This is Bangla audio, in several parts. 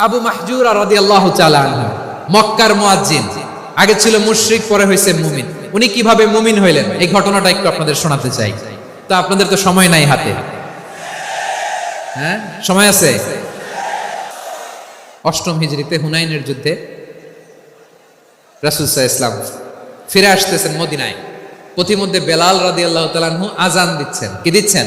আবু মাহজুর রাদি আল্লাহ মক্কার মুয়াজ্জিন। আগে ছিল মুশরিক, পরে হয়েছে মুমিন। উনি কীভাবে মুমিন হইলেন? এই ঘটনাটা একটু আপনাদের শোনাতে চাই। তো আপনাদের তো সময় নাই হাতে। হ্যাঁ? সময় আছে? অষ্টম হিজরিতে হুনাইনের যুদ্ধে রাসুলসাহ ইসলাম ফিরে আসতেছেন মদিনায়। পথিমধ্যে বেলাল রাদি আল্লাহ তালানহু আজান দিচ্ছেন। কি দিচ্ছেন?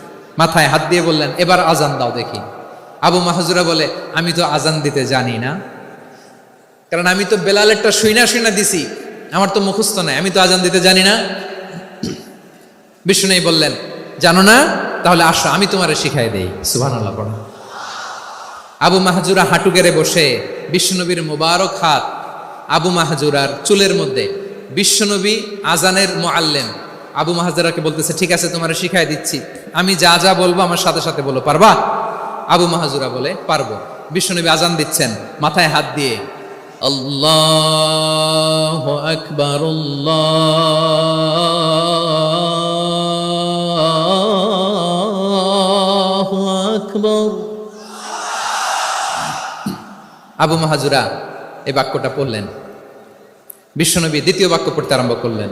মাথায় হাত দিয়ে বললেন, এবার আজান দাও দেখি। আবু মাহাজুরা বলে, আমি তো আজান দিতে জানি না। কারণ আমি তো বেলালেরটা শুইনা শুইনা দিছি। আমার তো মুখস্থ নাই, আমি তো আজান দিতে জানি না। বিষ্ণু বললেন, জানো না? তাহলে আসো, আমি তোমারে শিখাই দেই। সুভান আল্লাহ পড়া। আবু মাহাজুরা হাঁটু গেড়ে বসে বিশ্বনবীর মোবারক হাত আবু মাহাজুরার চুলের মধ্যে। বিশ্বনবী আজানের মোয়াল্লেম আবু মাহাজুরাকে বলতেছে, ঠিক আছে, তোমার শিখাই দিচ্ছি। আমি যা যা বলব আমার সাথে সাথে বলো, পারবা? আবু মাহাজুরা বলে, পারব। বিশ্বনবী আজান দিচ্ছেন, মাথায় হাত দিয়ে। আল্লাহ আকবর আবু মাহাজুরা, এই বাক্যটা পড়লেন। বিশ্বনবী দ্বিতীয় বাক্য পড়তে আরম্ভ করলেন।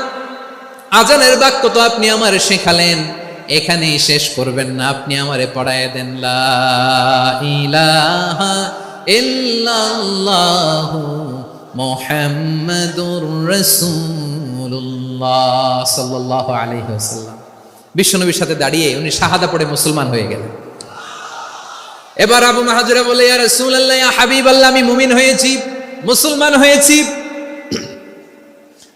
আজানের বাক্য তো আপনি আমারে শেখালেন। এখানেই শেষ করবেন না, আপনি আমারে পড়ায় দেন। মুহাম্মাদুর রাসূলুল্লাহ সাল্লাল্লাহু আলাইহি ওয়াসাল্লাম। বিশ্বনবীর সাথে দাঁড়িয়ে উনি শাহাদা পড়ে মুসলমান হয়ে গেলেন। এবার আবু মাহাজুরা বলে, ইয়া রাসূলুল্লাহ, ইয়া হাবিবাল্লাহ, আমি মুমিন হয়েছি, মুসলমান হয়েছি।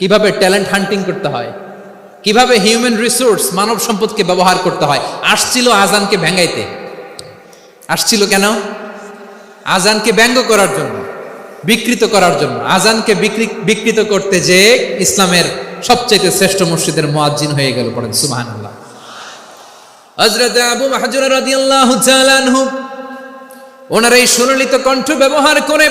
কীভাবে ট্যালেন্ট হান্টিং করতে হয়, কীভাবে হিউম্যান রিসোর্স মানব সম্পদকে ব্যবহার করতে হয়, আসছিল আজানকে ভেঙ্গাইতে। আসছিল কেন? আজানকে ব্যঙ্গ করার জন্য, বিকৃত করার জন্য। আজানকে বিকৃ- বিকৃত করতে যে ইসলামের সবচেয়ে শ্রেষ্ঠ মসজিদের মুয়াজ্জিন হয়ে গেল, পড়েন হযরত আবু আনহু, ওনার এই সুললিত কণ্ঠ ব্যবহার করে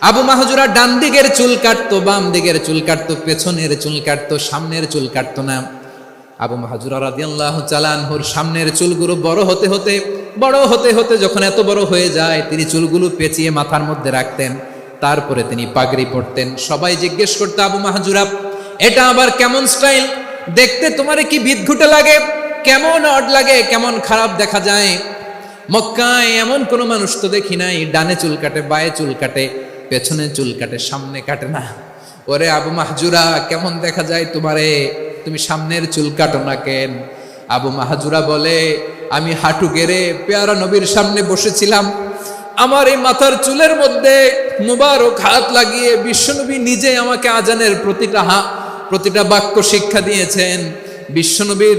আবু মাহজুরা ডান দিকের চুল কাটতো, বাম দিকের চুল কাটতো, পেছনের চুল কাটতো, সামনের চুল কাটতো না। আবু মাহজুরা রাদিয়াল্লাহু চালানহুর সামনের চুলগুলো বড় হতে হতে, বড় হতে হতে যখন এত বড় হয়ে যায়, তিনি চুলগুলো পেঁচিয়ে মাথার মধ্যে রাখতেন। তারপরে তিনি পাগড়ি পরতেন। সবাই জিজ্ঞেস করতো, আবু মাহজুরা, এটা আবার কেমন স্টাইল? দেখতে তোমার কি বিদঘুটে লাগে? কেমন অড লাগে? কেমন খারাপ দেখা যায়? মক্কায় এমন কোনো মানুষ তো দেখি নাই, ডানে চুল কাটে, বায়ে চুল কাটে। পেছনে চুল কাটে, সামনে কাটে না। ওরে আবু মাহজুরা, কেমন দেখা যায় তোমারে? তুমি সামনের চুল কাটো না কেন? আবু মাহাজুরা বলে, আমি হাঁটু গেড়ে পেয়ারা নবীর সামনে বসেছিলাম। আমার এই মাথার চুলের মধ্যে মুবারক হাত লাগিয়ে বিশ্বনবী নিজে আমাকে আজানের প্রতিটা হা, প্রতিটা বাক্য শিক্ষা দিয়েছেন। বিশ্বনবীর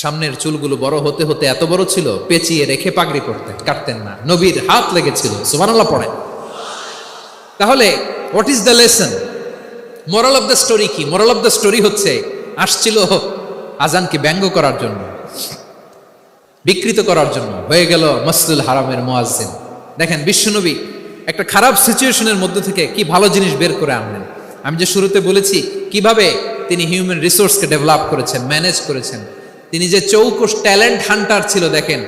সামনের চুলগুলো বড় হতে হতে এত বড় ছিল, পেঁচিয়ে রেখে পাগড়ি করতেন কাটতেন না। নবীর হাত লেগেছিল, সুবহানাল্লাহ পড়েন তাহলে what is the lesson moral of the story কি? মোরাল অফ দ্য স্টোরি হচ্ছে, আসছিল আজানকে ব্যঙ্গ করার জন্য, বিকৃত করার জন্য। হয়ে গেল মসজিদুল হারামের মোয়াজ্জিন। দেখেন, বিশ্বনবী একটা খারাপ সিচুয়েশনের মধ্যে থেকে কি ভালো জিনিস বের করে আনলেন। আমি যে শুরুতে বলেছি, কীভাবে তিনি হিউম্যান রিসোর্সকে ডেভেলপ করেছেন ম্যানেজ করেছেন তিনি যে চৌকস ট্যালেন্ট হান্টার ছিল দেখেন।